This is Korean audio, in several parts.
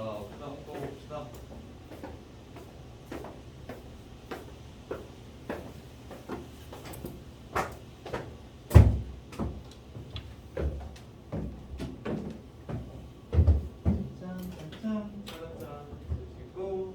자, 그다음 거 봅시다. 짠짠짠 짜잔 주시고 주시고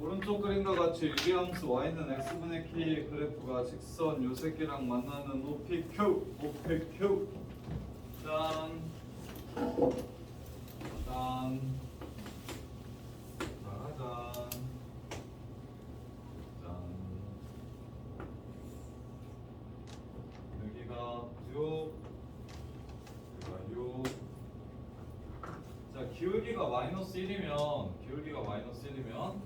오른쪽 그림과 같이 유리함수 y는 x분의 k의 그래프가 직선 요 새끼랑 만나는 높이 q 높이 q 짠 짠, 짜잔, 짠. 여기가 6, 여기가 6. 자, 기울기가 마이너스 1이면, 기울기가 마이너스 1이면,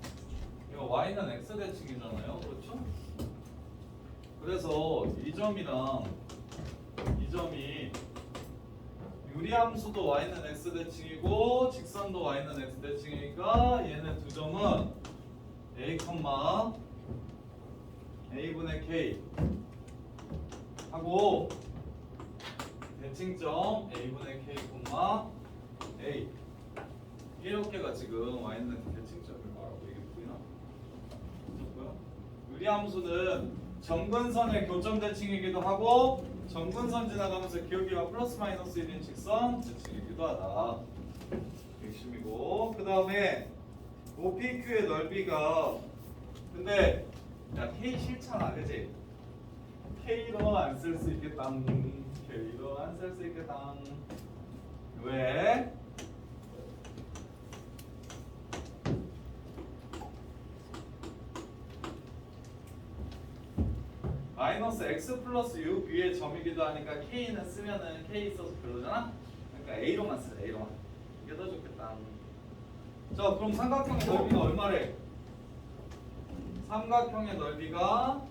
이거 y는 x 대칭이잖아요. 그렇죠? 그래서 이 점이랑 이 점이 유리함수도 y는 x 대칭이고 직선도 y는 x 대칭이니까 얘네 두 점은 a, a분의 k 하고 대칭점 a분의 k, a 이렇게가 지금 y는 대칭점일 거라고 이게 보이나? 유리함수는 정근선의 교점 대칭이기도 하고 정근선 지나가면서 기울기가 플러스 마이너스 1인 직선 대칭이기도 하다. 핵심이고 그 다음에 OPQ의 넓이가 근데 야 K 싫잖아 그지? K로 안 쓸 수 있겠다 K로 안 쓸 수 있겠다 왜? 마이너스 x 플러스 6 위에 점이기도 하니까 k는 쓰면은 k 있어서 별로잖아. 그러니까 a로만 쓰자 a로만. 이게 더 좋겠다. 자 그럼 삼각형의 넓이가 얼마래? 삼각형의 넓이가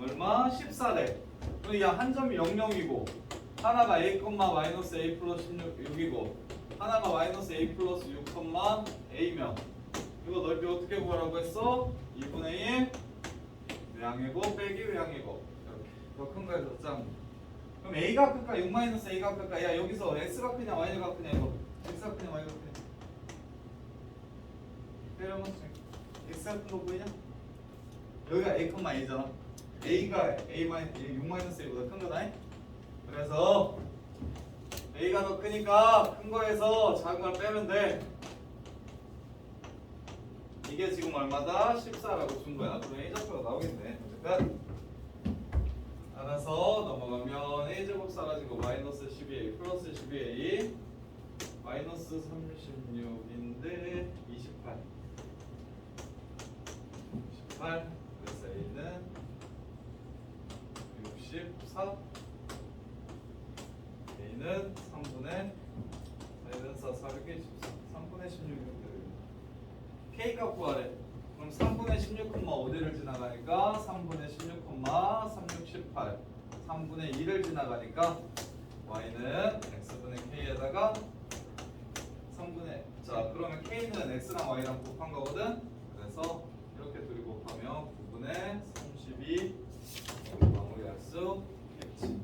얼마? 14래. 그럼 야한 점이 00이고 하나가 a, 마이너스 a 플러스 16, 6이고 하나가 마이너스 a 플러스 6, a면 이거 넓이 어떻게 구하라고 했어? 2분의 1 외항이고 빼기 외항이고. 이렇게. 더큰 거에서 짱 그럼 a가 클까? 6 마이너스 a가 클까? 야 여기서 x가 크냐 y가 크냐 이거 x가 크냐 y가 크냐? 때려면 x가 큰 거 보이냐? 여기가 a, a잖아. A가 a 마이너스 6 마이너스 a보다 큰 거다 그래서 a가 더 크니까 큰 거에서 작은 걸 빼면 돼 이게 지금 얼마다? 14라고 준 거야. 그럼 A 좌표가 나오겠네. 어쨌든 알아서 넘어가면 A 제곱 사라지고 마이너스 12A 플러스 12A 마이너스 36인데 28 28 그래서 A는 64 A는 3분의 4는 4, 4, 6개 14 3분의 16 K값 구하래. 그럼 3분의 16, 5대를 지나가니까 3분의 16, 36, 18 3분의 2를 지나가니까 Y는 X분의 K에다가 3분의 자 그러면 K는 X랑 Y랑 곱한 거거든? 그래서 이렇게 둘이 곱하면 9분의 32 마무리할 수 있겠지.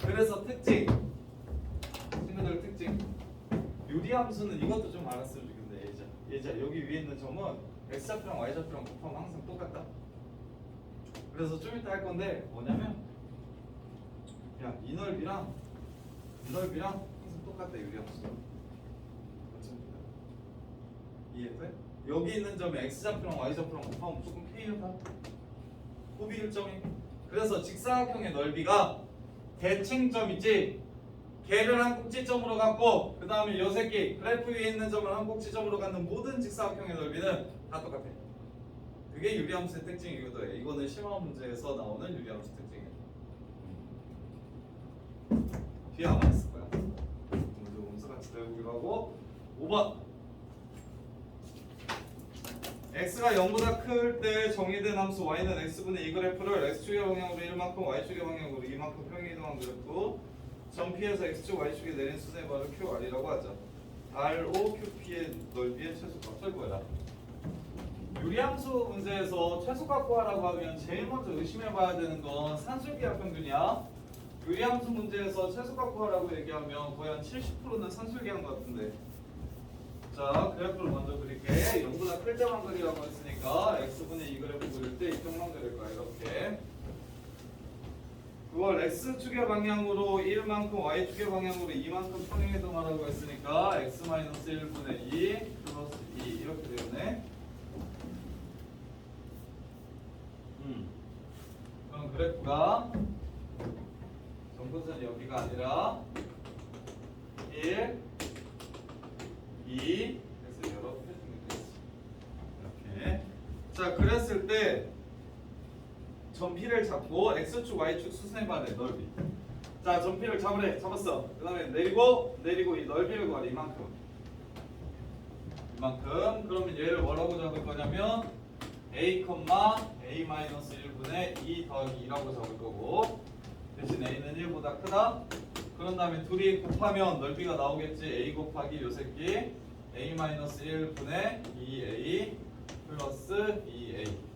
그래서 특징. 친구들 특징. 유리함수는 이것도 좀 알았으면 예자 여기 위에 있는 점은 x좌표랑 y좌표랑 곱하면 항상 똑같다. 그래서 좀 이따 할 건데 뭐냐면 야 이 넓이랑 이 넓이랑 항상 똑같다 유리함수 이해돼? 여기 있는 점이 x좌표랑 y좌표랑 곱하면 무조건 k다. 호비 일점이. 그래서 직사각형의 넓이가 대칭점이지 걔를 한 꼭지점으로 갖고 그 다음에 요 새끼 그래프 위에 있는 점을 한 꼭지점으로 갖는 모든 직사각형의 넓이는 다 똑같아. 그게 유리함수의 특징이거든. 이거는 심화 문제에서 나오는 유리함수 특징이야. 뒤에 아마 있을 거야. 오늘도 검수 같이 배우기로 하고 5번 x가 0보다 클 때 정의된 함수 y는 x분의 이 그래프를 x축의 방향으로 1만큼 y축의 방향으로 2만큼 평행 이동한 그래프 정피에서 x축 y축에 내린 수의 바를 QR이라고 하죠. RO QP의 넓이의 최소값을 구해라. 유리함수 문제에서 최소값 구하라고 하면 제일 먼저 의심해봐야 되는 건 산술기하 평균이야. 유리함수 문제에서 최소값 구하라고 얘기하면 거의 한 70%는 산술기한 것 같은데. 자 그래프를 먼저 그릴게. 0보다 클 때만 그리라고 했으니까 x분의 2 그래프 그릴 때 이쪽만 그릴 거야 이렇게 그걸 x축의 방향으로 1만큼 y축의 방향으로 2만큼 평행이동하라고 했으니까 x-1분의 2 플러스 2 이렇게 되겠네. 음. 그럼 그래프가 정근선이 여기가 아니라 1 2 그래서 이렇게 생겼겠지. 이렇게. 자 그랬을 때 전피를 잡고 x축 y축 수선의 반의 넓이. 자 전피를 잡으래. 잡았어. 그 다음에 내리고 내리고 이 넓이를 구하래 이만큼. 이만큼. 그러면 얘를 뭐라고 잡을 거냐면 a, a 마이너스 1분의 2 더하기 2라고 잡을 거고 대신 a는 1보다 크다. 그런 다음에 둘이 곱하면 넓이가 나오겠지? A 곱하기 요 새끼. A 마이너스 1분의 2a 플러스 2a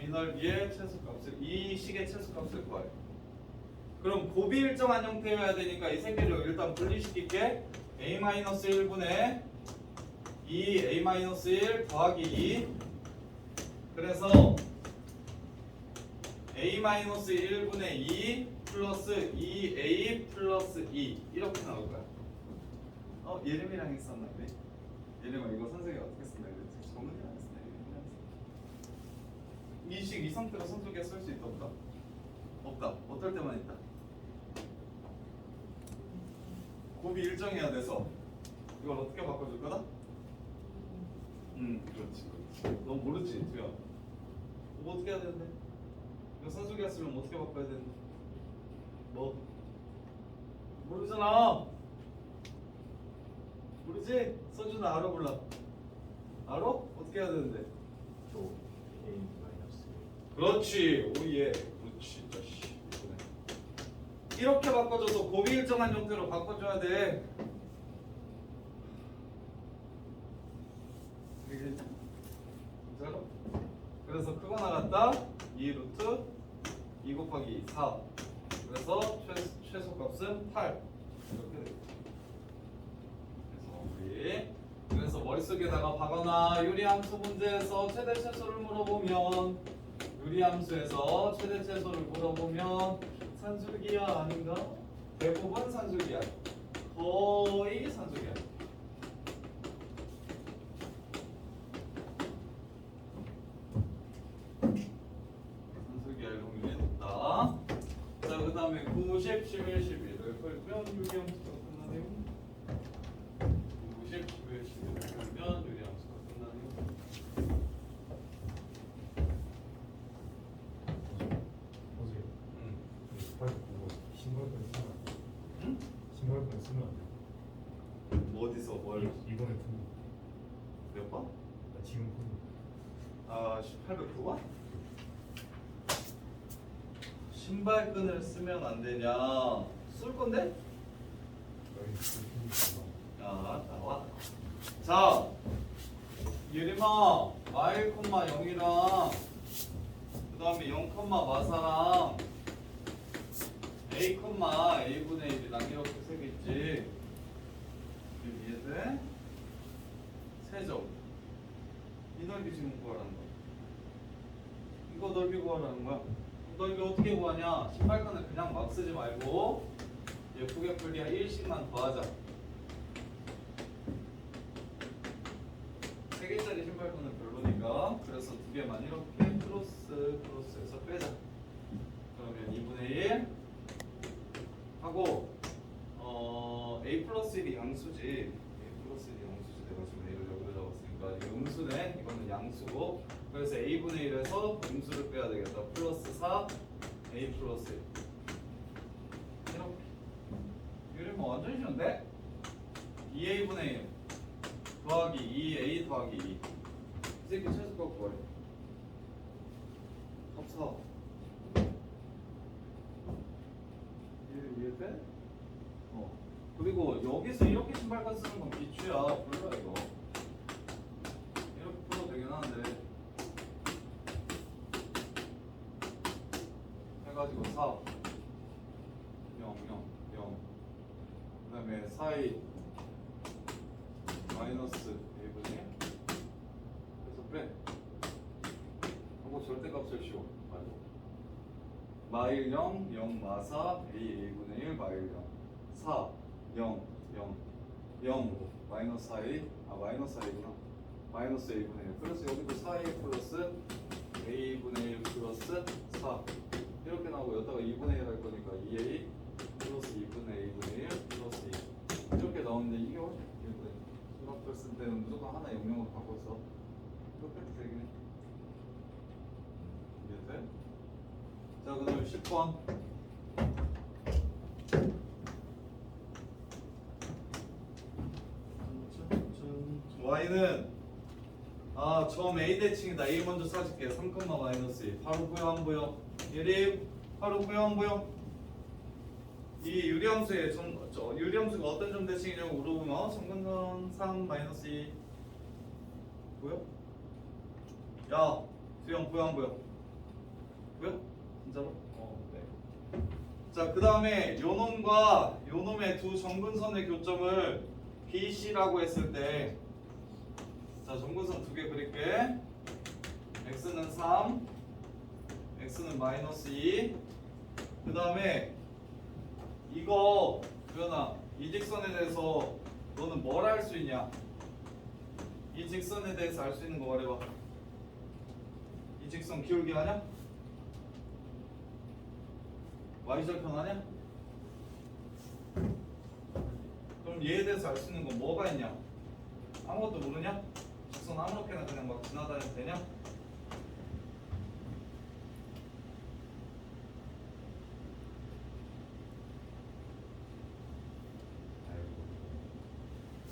이 넓이의 최소값을 이 식의 최소값을 구해요 그럼 곱이 일정한 형태여야 되니까 이 새끼를 일단 분리시킬게 a 마이너스 1분의 2 a 마이너스 1 더하기 2 그래서 a 마이너스 1분의 2 플러스 2a 플러스 2 이렇게 나올 거야. 어 예림이랑 했었나 그래? 예림아 이거 선생님 어떻게 쓴다 그랬지? 정은이랑 했었나 예림이랑 이식 이 상태로 선수기에 쓸 수 있다 없다? 없다. 어떨 때만 있다. 곱이 일정해야 돼서 이걸 어떻게 바꿔줄 거다? 음 그렇지. 너 모르지 두야. 뭐 어떻게 해야 되는데? 이거 선수기가 쓰면 어떻게 바꿔야 되는데? 뭐? 모르잖아. 모르지? 써주나 알아 몰라? 알아? 어떻게 해야 되는데? 또 A 마이너스 그렇지 오예 그렇지 자식. 이렇게 바꿔줘서 곱이 일정한 형태로 바꿔줘야 돼? 그래서 크고 나갔다. 2 루트 2 곱하기 4 그래서 최, 최소값은 8 이렇게 되겠지 그래서 우리 그래서 머릿속에다가 박거나 유리함수 문제에서 최대 최소를 물어보면 유리함수에서 최대 최소를 물어보면 산술기야 아닌가? 대부분 산술기야 거의 산술기야 산술기야 확률이 높다 자그 다음에 90, 11, 11을 풀면 유리함수가 끝나네요 90, 11, 11을 풀면 유리함수가 끝나네요 어제 음. 빨리 보고 신발끈 쓰면 안 돼. 응? 신발끈 쓰면 안 돼. 뭐 어디서 뭘 이- 이번에 푼 거. 몇 번? 나 지금 푼 거. 아, 809번? 신발끈을 쓰면 안 되냐? 쓸 건데? 여기 푼 거. 야, 나와. 자, 예림아, y, 0이랑 그 다음에 0, 마사랑 a, a분의 1이랑 이렇게 세 개 있지. 이게 이해돼? 세점. 이 넓이 지금 구하라는 거야. 이거 넓이 구하라는 거야. 넓이 어떻게 구하냐? 신발끈을 그냥 막 쓰지 말고 예쁘게 풀기야 1씩만 더하자. 세 개짜리 신발끈은 별로니까 그래서 두 개만 이렇게 크로스 크로스해서 빼자. 그러면 2분의 1 하고 a 플러스 1이 양수지 a 플러스 1이 양수지 내가 지금 a를 여기로 잡았으니까 이게 양수고 그래서 a분의 1에서 음수를 빼야 되겠다. 플러스 4 a 플러스 1 이렇게. 이게 뭐 완전 쉬운데? 2a분의 1 더하기 2a 더하기 2 이 새끼 최소값 구하래 합사. 이해 이해돼? 어. 그리고 여기서 이렇게 신발끈 쓰는 건 비추야. 몰라 이거 하는데 해가지고 4 0 0 0 그다음에 4이 마이너스 1분의 1 그래서 빼 하고 절대값을 씌워. 가지고. 마일 0 0 마사 a a분의 1 마일 0 4 0 0 0 마이너스 4a 아 마이너스 4a구나 마이너스 a분의 1 그래서 여기도 4a 플러스 a분의 1 플러스 4 이렇게 나오고 여기다가 2분의 1 할 거니까 2a 플러스 2분의 a분의 1 플러스 2 이렇게 나오는데 이게 훨씬 길거든 수학을 쓸 때는 무조건 하나 영역으로 바꿔서 이렇게 되긴 해. 이해 돼? 자 그 다음에 10번 y는 아점 a 대칭이다 a 먼저 써줄게 3, 마이너스 2 바로 보여 안 보여? 예림 바로 보여 안 보여? 이 유리함수의 점, 저 유리함수가 어떤 점 대칭이냐고 물어보면 정근선 3 마이너스 2 보여? 야 수영 보여 안 보여? 보여? 진짜로? 어 네. 자 그 다음에 요놈과 요놈의 두 정근선의 교점을 BC라고 했을 때 자 정근선 두 개 그릴게 x는 3 x는 마이너스 2 그 다음에 이거 주연아 이 직선에 대해서 너는 뭘 알 수 있냐? 이 직선에 대해서 알 수 있는 거 말해봐. 이 직선 기울기 하냐? y절편 하냐? 그럼 얘에 대해서 알 수 있는 건 뭐가 있냐? 아무것도 모르냐? 직선 아무렇게나 그냥 막 지나다녀도 되냐?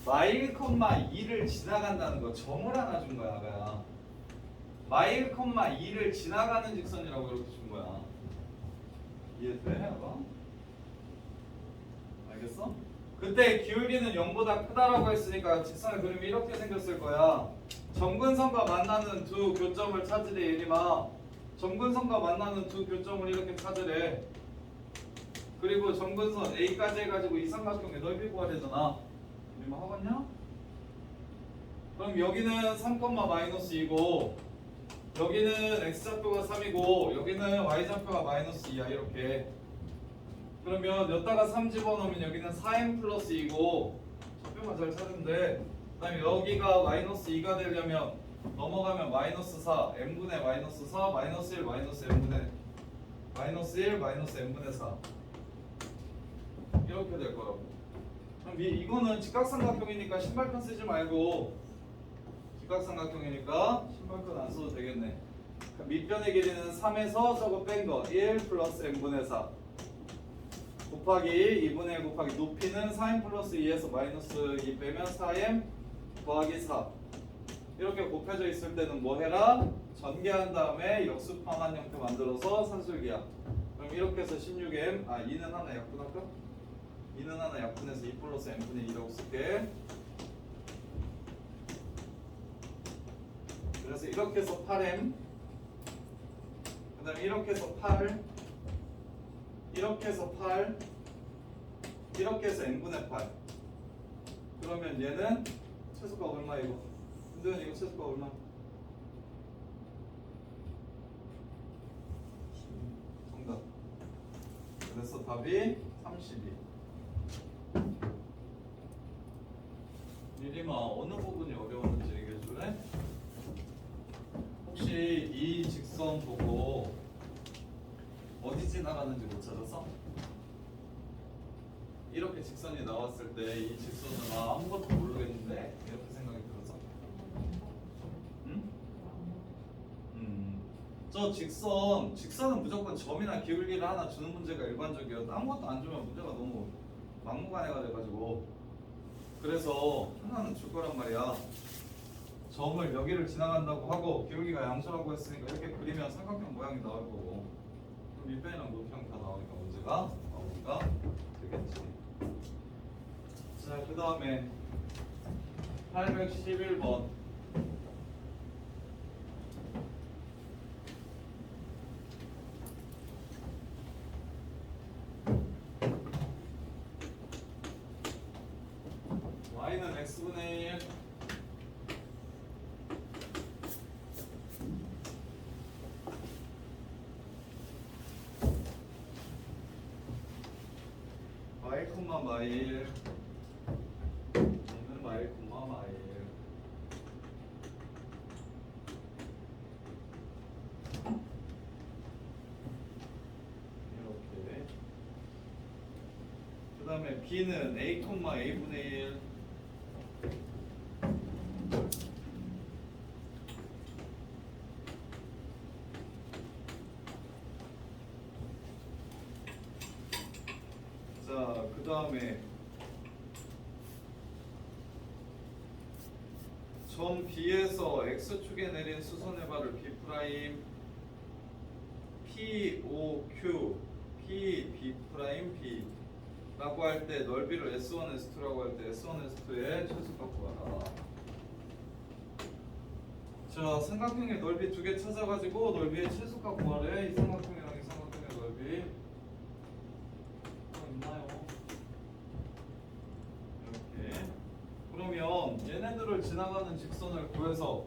마일 콤마 2를 지나간다는 거 점을 하나 준 거야 아가야 마일 콤마 2를 지나가는 직선이라고 이렇게 준 거야 이해돼 아가? 알겠어? 그때 기울기는 0보다 크다라고 했으니까 직선의 그림이 이렇게 생겼을 거야. 점근선과 만나는 두 교점을 찾으래 예림아. 점근선과 만나는 두 교점을 이렇게 찾으래. 그리고 점근선 A까지 해가지고 이 삼각형의 넓이 구하래잖아. 이리만 하겠냐? 그럼 여기는 3, 마이너스 2고 여기는 x좌표가 3이고 여기는 y좌표가 마이너스 2야 이렇게 그러면 여기다가 3 집어넣으면 여기는 4m 플러스 2고 좌표만 잘 찾으면 돼. 그다음에 여기가 마이너스 2가 되려면 넘어가면 마이너스 4 n분의 마이너스 4 마이너스 1 마이너스 n분의 마이너스 1 마이너스 n분의 4 이렇게 될 거라고. 그럼 이, 이거는 직각삼각형이니까 신발끈 쓰지 말고 직각삼각형이니까 신발끈 안 써도 되겠네. 밑변의 길이는 3에서 저거 뺀 거. 1 플러스 n분의 4 곱하기 2분의 1 곱하기 높이는 4m 플러스 2에서 마이너스 2 빼면 4m 더하기 4 이렇게 곱해져 있을 때는 뭐 해라? 전개한 다음에 역수방한 형태 만들어서 산술기야 그럼 이렇게 해서 16m 아 2는 하나 약분할까? 2는 하나 약분해서 2 플러스 n분의 2라고 쓸게 그래서 이렇게 해서 8m 그 다음에 이렇게 해서 8 이렇게 해서 8 이렇게 해서 n분의 8 그러면 얘는 최소가 얼마 이거 근데 이거 최소가 얼마? 정답. 그래서 답이 32 미리마 어느 부분이 어려웠는지 얘기해 줄래? 혹시 이 직선 보고 어디 지나가는지 못 찾았어? 직선이 나왔을 때 이 직선은 아, 아무것도 모르겠는데 이렇게 생각이 들어서 응? 음. 저 직선, 직선은 무조건 점이나 기울기를 하나 주는 문제가 일반적이어요. 아무것도 안 주면 문제가 너무 막무가내가 돼가지고 그래서 하나는 줄 거란 말이야. 점을 여기를 지나간다고 하고 기울기가 양수라고 했으니까 이렇게 그리면 삼각형 모양이 나올 거고 그럼 밑변이랑 높이랑 다 나오니까 문제가 나오니까 되겠지. 자, 그 다음에 811번. y는 x분의 1 y, y 1 다음에 b는 a a분의 1 자, 그 다음에 점 B에서 X축에 내린 수선의 발을 B 프라임 P O Q P B 프라임 B 라고 할 때 넓이를 S1 S2라고 할 때 S1 S2의 최소값 구하라. 자, 삼각형의 넓이 두 개 찾아가지고 넓이의 최소값 구하래. 이 삼각형이랑 이 삼각형의 넓이. 어, 있나요? 이렇게. 그러면 얘네들을 지나가는 직선을 구해서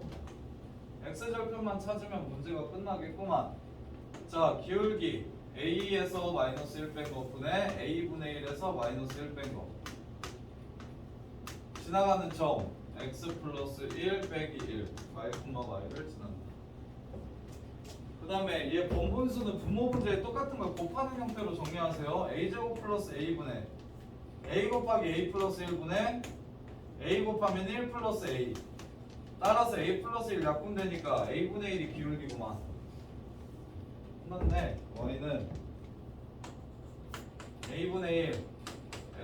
x절편만 찾으면 문제가 끝나겠구만. 자, 기울기 a에서 마이너스 1 뺀 것분의 a분의 1에서 마이너스 1뺀 거. 지나가는 점 x 플러스 1 빼기 1 y 콤마 y를 지난다. 그 다음에 얘 번분수는 분모 문제에 똑같은 걸 곱하는 형태로 정리하세요. a제곱 플러스 a분의 a 곱하기 a 플러스 1분의 a 곱하면 1 플러스 a 따라서 a 플러스 1 약분되니까 a분의 1이 기울기구만 끝났네. y는 a분의 1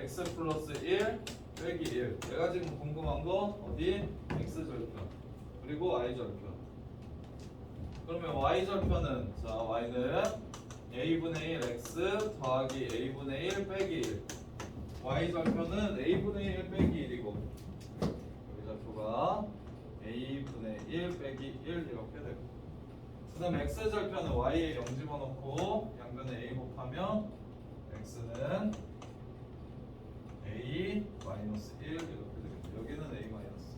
x 플러스 1 빼기 1 내가 지금 궁금한 거 어디? x절편. 그리고 y절편. 그러면 y절편은 자 y는 a분의 1 x 더하기 a분의 1 빼기 1 y절편은 a분의 1 빼기 1이고 여기 좌표가 a분의 1 빼기 1 이렇게 되고 그 다음에 x절편은 y에 0 집어넣고 양변에 a 곱하면 x는 a 마이너스 1 이렇게 되겠죠 여기는 a 마이너스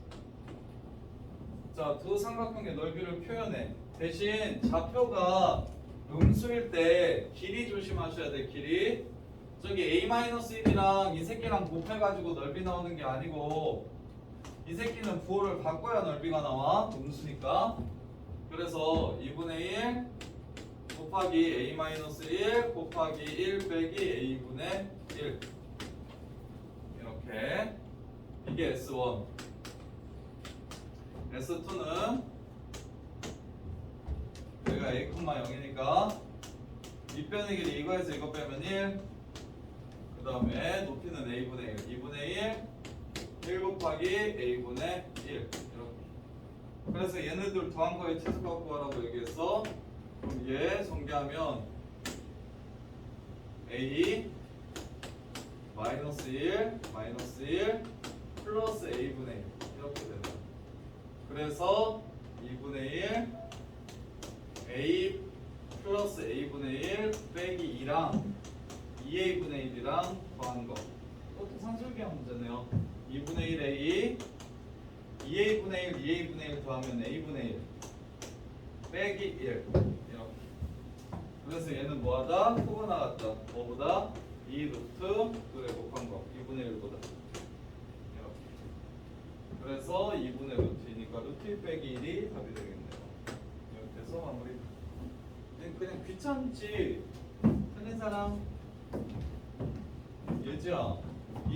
자 두 삼각형의 넓이를 표현해. 대신 좌표가 음수일 때 길이 조심하셔야 돼 길이 저기 a-1이랑 이 새끼랑 곱해가지고 넓이 나오는 게 아니고 이 새끼는 부호를 바꿔야 넓이가 나와. 음수니까 그래서 2분의 1 곱하기 a-1 곱하기 1 빼기 a분의 1 이렇게. 이게 S1 S2는 여기가 a, 0이니까 밑변의 길이 이거에서 이거 빼면 1 그 다음에 높이는 a분의 1 2분의 1 1 곱하기 a분의 1 이렇게 그래서 얘네들 더한 거에 최소값 구하라고 얘기했어. 그럼 얘 전개하면 a 마이너스 1 마이너스 1 플러스 a분의 1 이렇게 된다 그래서 2분의 1 a 플러스 a분의 1 빼기 2랑 2a분의 1이랑 더한 거. 이것도 산술기한 문제네요. 2분의 1 a 2a분의 1 2a분의 1 더하면 a분의 1 빼기 1 이렇게. 그래서 얘는 뭐하다? 크고 나갔다. 뭐보다? 2 루트 2에 곱한 거. 2분의 1보다. 이렇게. 그래서 2분의 루트이니까 루트 1 빼기 1이 답이 되겠네요. 이렇게 해서 마무리. 그냥 귀찮지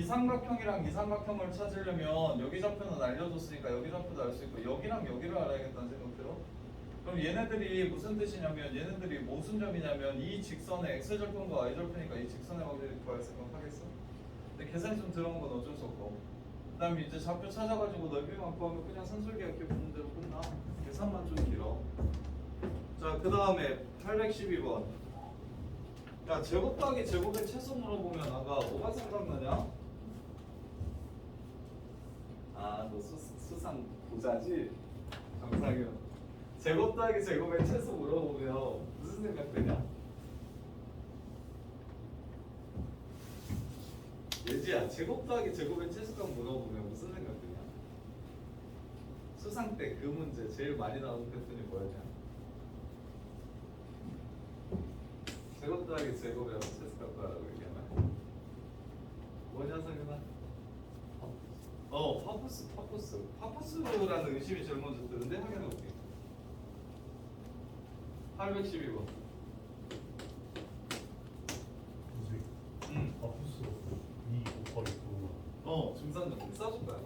이 삼각형이랑 이 삼각형을 찾으려면 여기 좌표는 알려줬으니까 여기 좌표도 알 수 있고 여기랑 여기를 알아야겠다는 생각 들어? 그럼 얘네들이 무슨 뜻이냐면 얘네들이 무슨 점이냐면 이 직선의 x 절편과 y 절편이니까 이 직선의 관계를 구할 생각 하겠어? 근데 계산이 좀 들어온 건 어쩔 수 없고 그 다음에 이제 좌표 찾아가지고 넓이만 구하면 그냥 산술기하게 보는 대로 끝나 계산만 좀 길어 자그 다음에 812번 야 제곱 더하기 제곱의 최소 물어보면 아까 뭐가 생각나냐? 아 너 수상 부자지? 정상이요 제곱 더하기 제곱의 최소 물어보면 무슨 생각되냐? 예지야 제곱 더하기 제곱의 최소값 물어보면 무슨 생각 드냐? 수상 때 그 문제 제일 많이 나오는 패턴이 뭐였냐? 제곱 더하기 제곱의 최소값 구하라고 얘기하나? 뭐냐 성윤아? 어 파푸스 파푸스. 파푸스라는 의심이 제일 먼저 드는데 확인해볼게 812번. 무색 음. 아프스 이 곱하기 9가 어, 중산점 써줄 거야.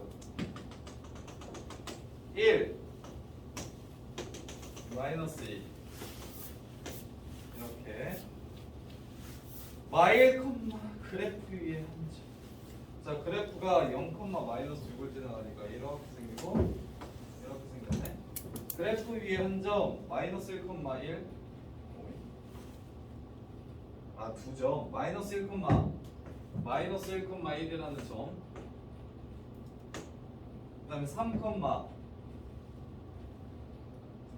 1 마이너스 2 이렇게. 마일 콤마 그래프 위에 한 점. 자 그래프가 0 콤마 마이너스 6을 지나가니까 이렇게 생기고 이렇게 생겼네. 그래프 위에 한 점 마이너스 1 콤마 1 아 두 점. 마이너스 1 콤마. 마이너스 1 콤마 1이라는 점. 그 다음에 3 콤마.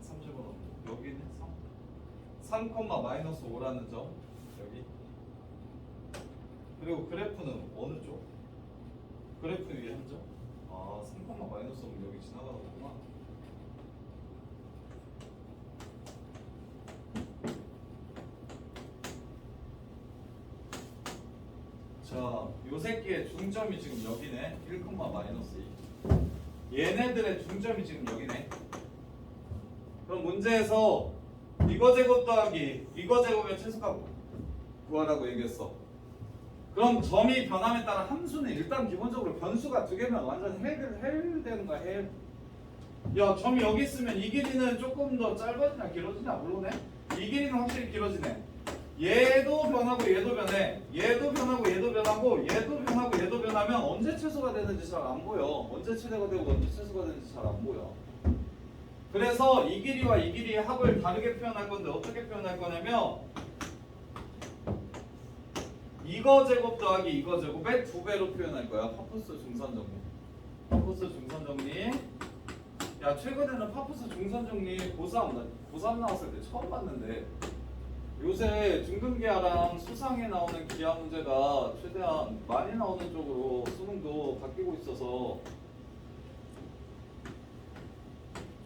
30번 여기는 3 3 콤마 마이너스 5라는 점. 여기. 그리고 그래프는 어느 쪽? 그래프 위에 한 점? 아, 3 콤마 마이너스 5면 여기 지나가는구나 자, 요 새끼의 중점이 지금 여기네. 1, 마이너스 2. 얘네들의 중점이 지금 여기네. 그럼 문제에서 이거 제곱 더하기 이거 제곱의 최소값 구하라고 얘기했어. 그럼 점이 변함에 따라 함수는 일단 기본적으로 변수가 두 개면 완전 헬, 헬 되는 거야 헬. 야 점이 여기 있으면 이 길이는 조금 더 짧아지나 길어지나 모르네. 이 길이는 확실히 길어지네. 얘도 변하고 얘도 변해. 얘도 변하고 얘도 변하고 얘도 변하고 얘도 변하면 언제 최소가 되는지 잘 안 보여. 언제 최대가 되고 언제 최소가 되는지 잘 안 보여. 그래서 이 길이와 이 길이의 합을 다르게 표현할 건데 어떻게 표현할 거냐면 이거 제곱 더하기 이거 제곱의 두 배로 표현할 거야. 파푸스 중선 정리. 파푸스 중선 정리. 야 최근에는 파푸스 중선 정리 고3 나 고3 나왔을 때 처음 봤는데 요새 중등기하랑 수상에 나오는 기하 문제가 최대한 많이 나오는 쪽으로 수능도 바뀌고 있어서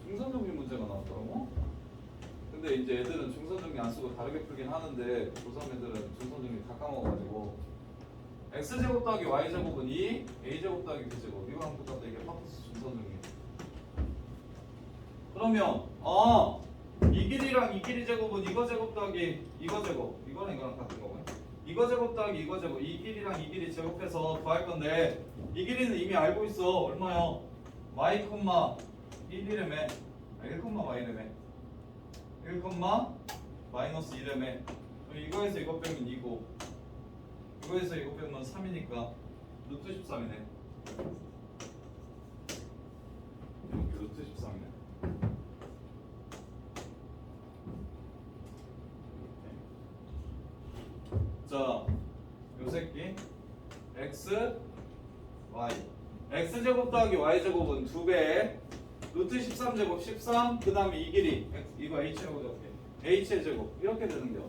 중선 정리 문제가 나왔더라고. 근데 이제 애들은 중선정리 안 쓰고 다르게 풀긴 하는데 고3 애들은 중선정리 다 까먹어가지고. X제곱 더하기 y제곱은 2, a제곱 더하기 b제곱. 이거랑 똑같다 이게 파푸스 중선정리. 그러면 아, 이 길이랑 이 길이 제곱은 이거 제곱 더하기 이거 제곱. 이거랑 이거랑 같은 거고요 이거 제곱 더하기 이거 제곱. 이 길이랑 이 길이 제곱해서 더할 건데 이 길이는 이미 알고 있어. 얼마요? y, 1이래매 아, 1, y래매 1, 마이너스 2래매 그럼 이거에서 이거 빼면 2고. 이거에서 이거 빼면 3이니까 루트 13이네. 이렇게 루트 13이네. 자, 요 새끼. X y. X 제곱 더하기 y 제곱은 두 배. 루트 13 제곱 13. 그 다음에 이 길이 이거 h라고 적게. h의 제곱 이렇게 되는 겨.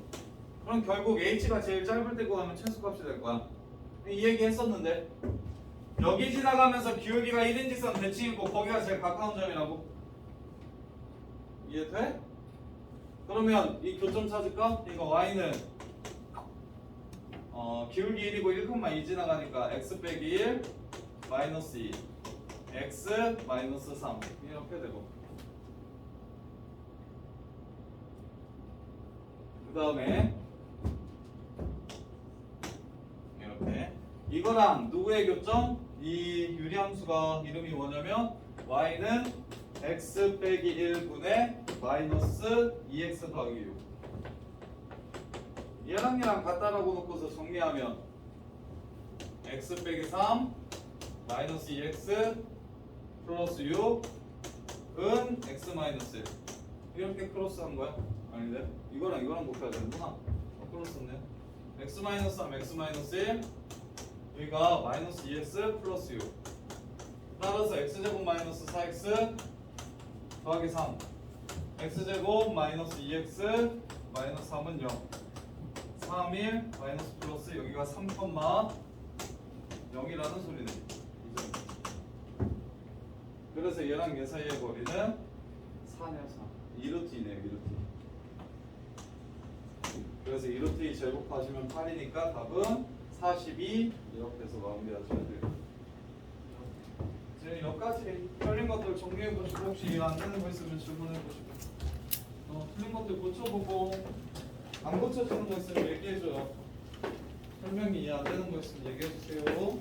그럼 결국 h가 제일 짧을 때 구하면 최소값이 될 거야. 이 얘기 했었는데 여기 지나가면서 기울기가 1인 직선 대칭이고 거기가 제일 가까운 점이라고. 이해돼? 그러면 이 교점 찾을까? 이거 y는 어, 기울기 1이고 1,2 지나가니까 x 빼기 1 마이너스 2 x 마이너스 3 이렇게 되고. 그 다음에 이렇게 이거랑 누구의 교점? 이 유리함수가 이름이 뭐냐면 y는 x 빼기 1분의 마이너스 2x 더하기 6 얘랑 얘랑 같다라고 놓고서 정리하면 x 빼기 3 마이너스 2x 플러스 6은 x 마이너스 1 이렇게 크로스 한 거야? 아닌데? 이거랑 이거랑 곱해야 되는구나. 어, 크로스 했네. X 마이너스 3 x 마이너스 1 여기가 마이너스 2x 플러스 6 따라서 x제곱 마이너스 4x 더하기 3 x제곱 마이너스 2x 마이너스 3은 0 3, 1 마이너스 플러스 여기가 3, 0이라는 소리네. 그래서 얘랑 얘 사이의 거리는 4네요 4 2루트이네요 2루트 그래서 2루트 제곱하시면 8이니까 답은 42 이렇게 해서 마무리하셔야 돼요. 지금 여기까지 틀린 것들 정리해 보시고 혹시 안 되는 거 있으면 질문해 보시고. 어, 틀린 것들 고쳐보고 안 고쳐지는 거 있으면 얘기해줘요. 설명이 이해 안 되는 거 있으면 얘기해 주세요